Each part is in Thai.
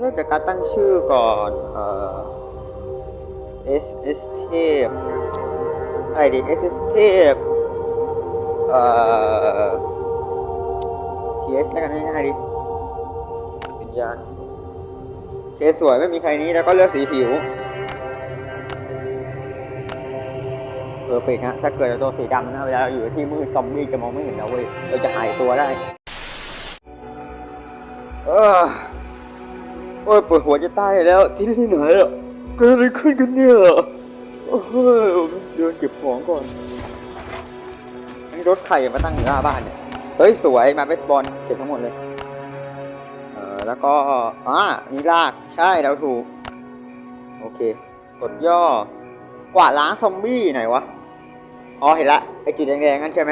เริ่มจากการตั้งชื่อก่อนเอ่อ S S เทพอะไรดี S S เทพเอ่อ T S แล้วกันง่ายๆดิวิญญาณเคสวยไม่มีใครนี้แล้วก็เลือกสีผิวเพอร์เฟกฮะถ้าเกิดเราตัวสีดำนะเวลาเราอยู่ที่มืดซอมบี้จะมองไม่เห็นเราเว้ยเราจะหายตัวได้ เออ โอ้ยปวดหัวจะตายแล้ว ที่นี่ที่ไหนอะเกิดอะไรขึ้นกันเนี่ยโอ้ยเดินเก็บของก่อนอันนี้รถใครมาตั้งอยู่หน้าบ้านเนี่ยเฮ้ยสวยมาเบสบอลเก็บทั้งหมดเลยเออแล้วก็อ่านี่ลากใช่เราถูกโอเคกดย่อกวาดล้างซอมบี้ไหนวะอ๋อเห็นละไอจุดแดงๆนั่นใช่ไหม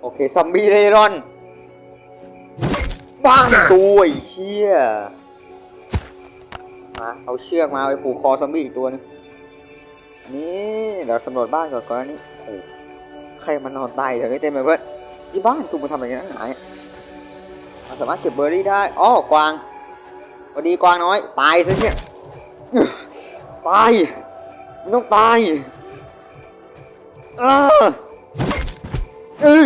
โอเคซอมบี้เร่ร่อน บ้านตัวไอ้เชี่ยมาเอาเชือกมาไปผูกคอซอมบี้อีกตัวหนึงนนี้เดี๋ยวสำรวจบ้านก่อนก่อนนี้โอ้ใครมานอนตายแถวนี้เต็มไปหมดที่บ้านกูมาทำอะไรกันนักหนาเนี่ยเราสามารถเก็บเบอร์รี่ได้อ้อกวางสวัสดีกวางน้อย ตายซะเนี่ยตายมันต้องตายเออเออ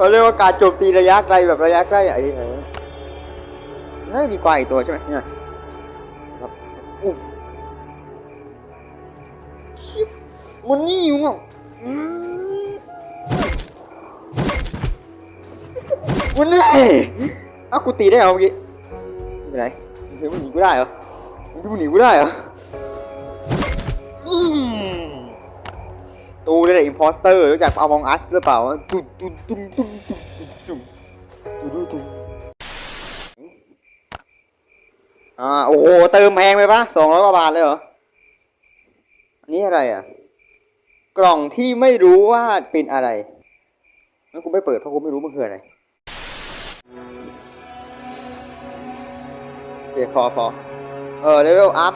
เขาเรียกว่าการโจมตีระยะไกลแบบระยะใกล้อะไอ้นี่นะน่าจะมีกวางอีกตัวใช่ไหมเนี่ยครับอู้ชิบมันนี่อยู่อะอืมมันนี่เอ้ากูตีได้เหรอเมื่อกี้ไม่เป็นไรเฮ้ยมันหนีกูได้เหรอมันหนีกูได้เหรออืมตูเลยแหละอิมพอสเตอร์รู้จักเอามองอัสหรือเปล่าตุ้มตุ้มตุ้มตุ้มตุ้มตุ้ม ตุ้มตุ้มตุ้มอ่าโอ้โหเติมแพงไปปะสองร้อยกว่าบาทเลยเหรออันนี้อะไรอะ กล่องที่ไม่รู้ว่าเป็นอะไรงั้นกูไม่เปิดเพราะกูไม่รู้มันคืออะไรโอเคพอพอเออเลเวลอัพ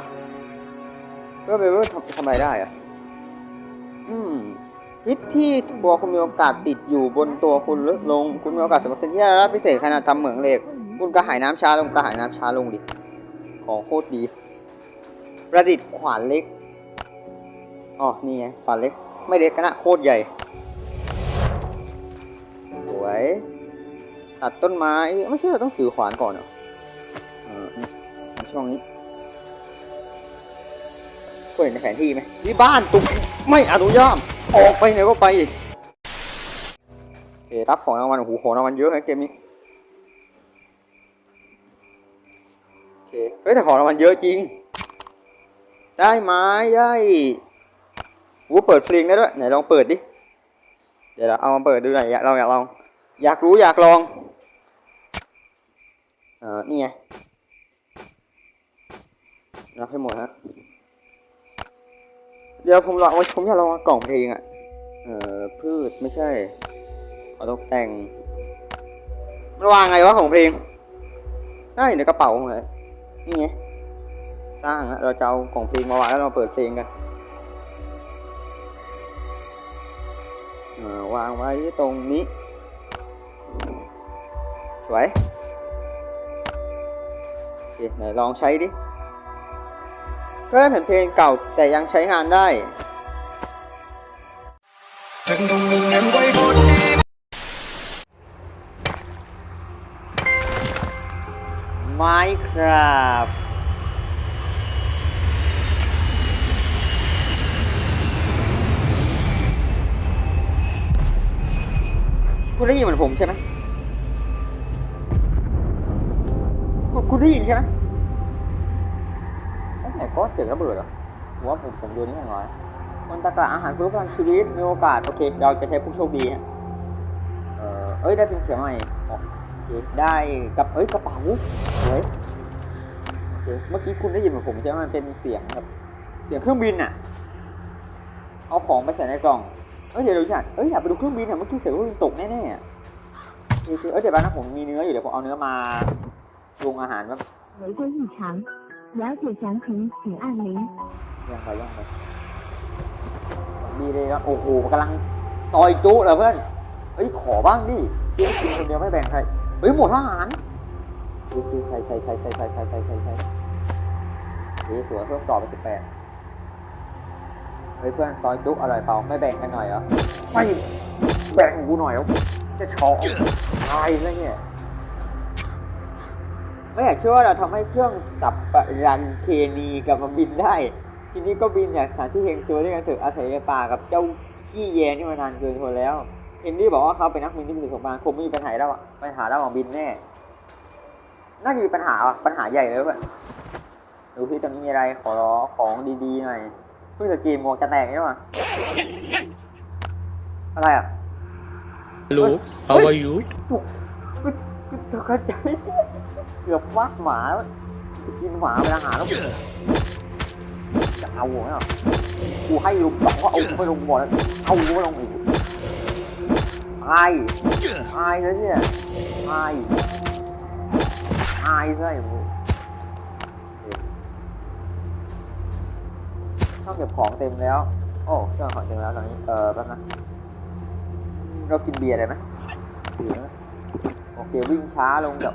ก็เลเวลทำทำอะไรได้อะ พิษที่ตัวคุณมีโอกาสติดอยู่บนตัวคุณลดลง คุณมีโอกาสสมมติที่ได้รับพิเศษขนาดทำเหมืองเหล็ก คุณกระหายน้ำช้าลงกระหายน้ำช้าลงดิ ของโคตรดี ประดิษฐ์ขวานเล็ก อ๋อ นี่ไง ขวานเล็ก ไม่เล็กนะโคตรใหญ่ สวย ตัดต้นไม้ ไม่ใช่เราต้องถือขวานก่อนเหรอเออช่องนี้เคยเห็นแผนที่ไหมนี่บ้านตุ๊ก ไม่อนุญาตออกไปไหนก็ไปโอเครับของรางวัลโอ้โหของรางวัลเยอะนะเกมนี้เคเฮ้ยแต่ของรางวัลเยอะจริง ได้ไหมได้วูเปิดเพลงได้ด้วยไหนลองเปิดดิเดี๋ยวเราเอามาเปิดดูหน่อยอยากลองอยากลอง อยากรู้อยากลองเออนี่ไงรับให้หมดฮะ เดี๋ยวผมลองผมอยากลองกล่องเพลงอะ เอ่อพืชไม่ใช่ขอตกแต่งมันวางไงวะของเพลงได้ในกระเป๋าเลยนี่ไงสร้างอะเราจะเอากล่องเพลงมาวางแล้วเราเปิดเพลงกันวางไว้ตรงนี้ สวยโอเคไหนลองใช้ดิ ก็ได้แผ่นเพลงเก่าแต่ยังใช้งานได้ ไม้ครับคุณได้ยินเหมือนผมใช่ไหมคุณได้ยินใช่ไหม แต่ก็เสียงระเบิดอะผว่าผมผมโยนนี่น้อยคนตะกะอาหารเพื่อพลังชีวิตมีโอกาส โอเค เราจะใช้ผู้โชคดีฮะเอ้ย ได้เป็นเสียงใหม่โอเคได้กับเอ้ย กระเป๋าเฮ้ยโอเคเมื่อกี้คุณได้ยินเหมือนผมใช่ไหมเป็นเสียงแบบเสียงเครื่องบินอะ เอาของไปใส่ในกล่อง เอ้ย เดี๋ยวดูฉันเอ้ย อยากไปดูเครื่องบินอะเมื่อกี้เสียงเครื่องบินตกแน่ๆอะเออเดี๋ยวบ้านะผมมีเนื้ออยู่เดี๋ยวผมเอาเนื้อมาปรุงอาหารแบบเหมือนกุ้ฉาง 了解详情请按零。 ย่างไปย่างไป บีเลยแล้วโอ้โหมันกำลังซอยจุเลยเพื่อนเฮ้ยขอบ้างดิเชี่ยกินคนเดียวไม่แบ่งใครเฮ้ยหมดทหารโอเคใส่ใส่ใส่ใส่ใส่ใส่ใส่ใส่ใส่เฮ้ยสวยเพิ่มต่อไปสิบแปดเฮ้ยเพื่อนซอยจุอร่อยเปล่าไม่แบ่งกันหน่อยเหรอไม่แบ่งกูหน่อยเหรอจะชอบตายแล้วเนี่ย ไม่อยากเชื่อว่าเราทำให้เครื่องสับปะรันเคนีกลับมาบินได้ ทีนี้ก็บินจากสถานที่เฮงซวยด้วยกันเถอะอาศัยในป่ากับเจ้าขี้แยนี่มานานเกินทนแล้วเฮนรี่บอกว่าเขาเป็นนักบินที่มีประสบการณ์คงไม่มีปัญหาแล้วอะปัญหาระหว่างบินแน่น่าจะมีปัญหาอะปัญหาใหญ่เลยเพื่อนดูที่ตรงนี้มีอะไรขอร้อของดีๆหน่อยเพิ่งจะกินหมวกจะแตกนี่หว่าอะไรอะ Hello, how are you? ถูก กูกูตกใจเกือบฟักหมาจะกินหมาเป็นอาหารแล้วจะเอาเนี่ยกูให้ลุงบอกว่าเอาไปลงบ่อแล้วเอากูไปลงอีกอายอายเลยเนี่ยอายอายใช่ไหมช่องเก็บของเต็มแล้ว โอ้ช่องของเต็มแล้วตอนนี้ เออแป๊บนะเรากินเบียร์ได้ไหมเหลือโอ เควิ่งช้าลงแบบ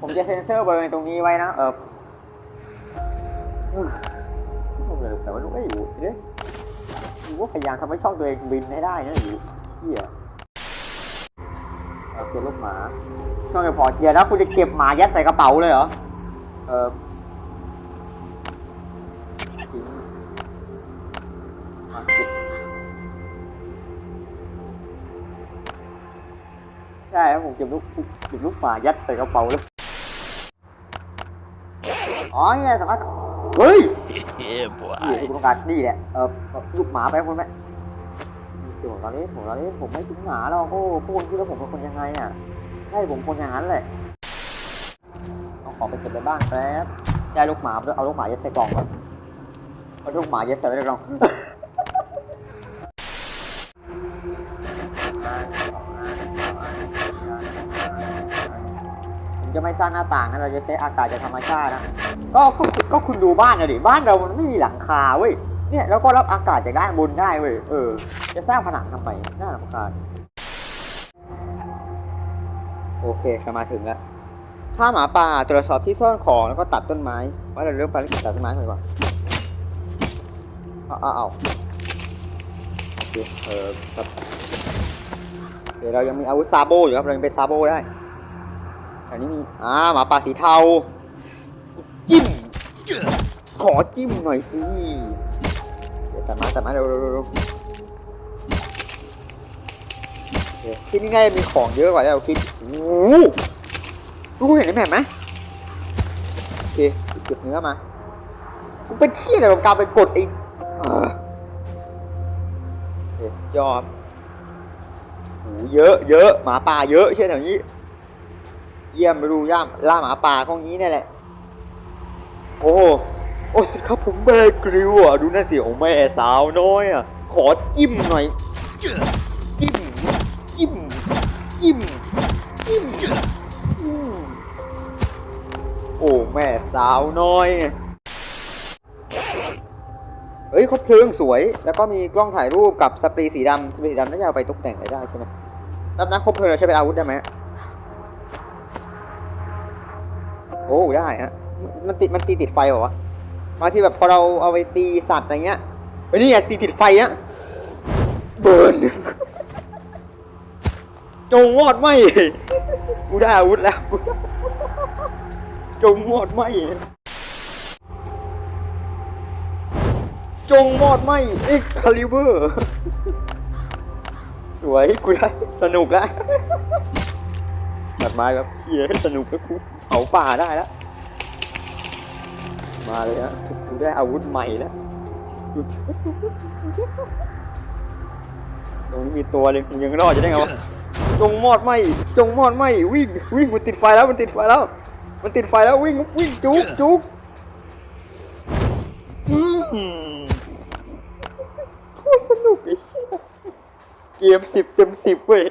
ผมจะเซ็นเซอร์บริเวณตรงนี้ไว้นะ เอออุ๊ยแต่ว่าลูกไม่อยู่เด้กูก็พยายามทำให้ช่องตัวเองบินให้ได้นะอยู่เฮียโอเคลูกหมา ช่องเก็บพอเดี๋ยวนะคุณจะเก็บหมายัดใส่กระเป๋าเลยเหรอ เออ ใช่ครับผมเก็บลูกเก็บลูกหมายัดใส่กระเป๋าเลยอ๋อนี่ไงสามารถเฮ้ย Yeah, นี่ boy. คือต้องการนี่แหละเออลูกหมาไปคนไหมเดี๋ยวผมตอนนี้ผมตอนนี้ผมไม่ทิ้งหมาหรอกโอ้พวกคุณคิดว่าผมเป็นคนยังไงอะใช่ผมคนอย่างนั้นแหละเอาของไปเก็บในบ้านแป๊บได้ลูกหมาด้วยเอาลูกหมายัดใส่กล่องก่อนเอาลูกหมายัดใส่ไว้ในกล่อง ผมจะไม่สร้างหน้าต่างนะเราจะใช้อากาศจากธรรมชาตินะก็ก็ก็คุณดูบ้านนะดิบ้านเรามันไม่มีหลังคาเว้ยเนี่ยแล้วก็รับอากาศจากด้านบนได้เว้ยเออ จะสร้างผนังทำไมน่ารำคาญโอเคเรามาถึงแล้วฆ่าหมาป่าตรวจสอบที่ซ่อนของแล้วก็ตัดต้นไม้ว่าเราเริ่มภารกิจตัดต้นไม้ก่อนดีกว่าเอาเอาเอาโอเคเออครับเดี๋ยวเรายังมีอาวุธซาโบอยู่ครับเรายังไปซาโบได้ อันนี้มีอ่าหมาป่าสีเทา จิ้ม ขอจิ้มหน่อยสิเดี๋ยวตัดมาตัดมาเร็วเร็วเร็วเร็วที่นี่น่าจะมีของเยอะกว่าที่เราคิดโอ้โหลูกเห็นในแมปไหมโอเคเก็บเนื้อมากูเป็นเที่ยอะไรกับการไปกดไอ้เออโอเคยอมโอ้โหเยอะเยอะหมาป่าเยอะใช่นแถวนี้ เยี่ยมไปดูย่ามล่าหมาป่าข้องนี้นี่แหละ โอ้โอ้สิครับผมแม่กริวอะดูนั่นสิโอ้แม่สาวน้อยอะขอจิ้มหน่อย จิ้ม จิ้ม จิ้ม จิ้ม โอ้แม่สาวน้อย เฮ้ยครบเพลิงสวย แล้วก็มีกล้องถ่ายรูปกับสปรย์สีดำสเปรย์สีดำน่าจะเอาไปตกแต่งอะไรได้ใช่ไหมแล้นะครบเพลิงเราใช้เป็นอาวุธได้ไหม โอ้ได้ฮะ มันติดมันตีติดไฟเหรอวะบางทีแบบพอเราเอาไปตีสัตว์อะไรเงี้ยเฮ้ยนี่ไงตีติดไฟอะเบิร์นจงมอดไหมกูได้อาวุธแล้ว จงมอดไหมจงมอดไหมเอ็กคาลิเบอร์ สวยกูได้สนุกแล้ว ตัดไม้แบบเชียสนุกแล้วกูเผาป่าได้แล้ว มาเลยฮะกูได้อาวุธใหม่แล้ว ตรงนี้มีตัวเลยมึงยังรอดจะได้ไงวะ จงมอดไหมจงมอดไหมวิ่งวิ่งมันติดไฟแล้วมันติดไฟแล้ว มันติดไฟแล้ววิ่งวิ่งจุกจุกอืมโคตรสนุกไอ้เหี้ยเกมสิบเต็มสิบเว้ย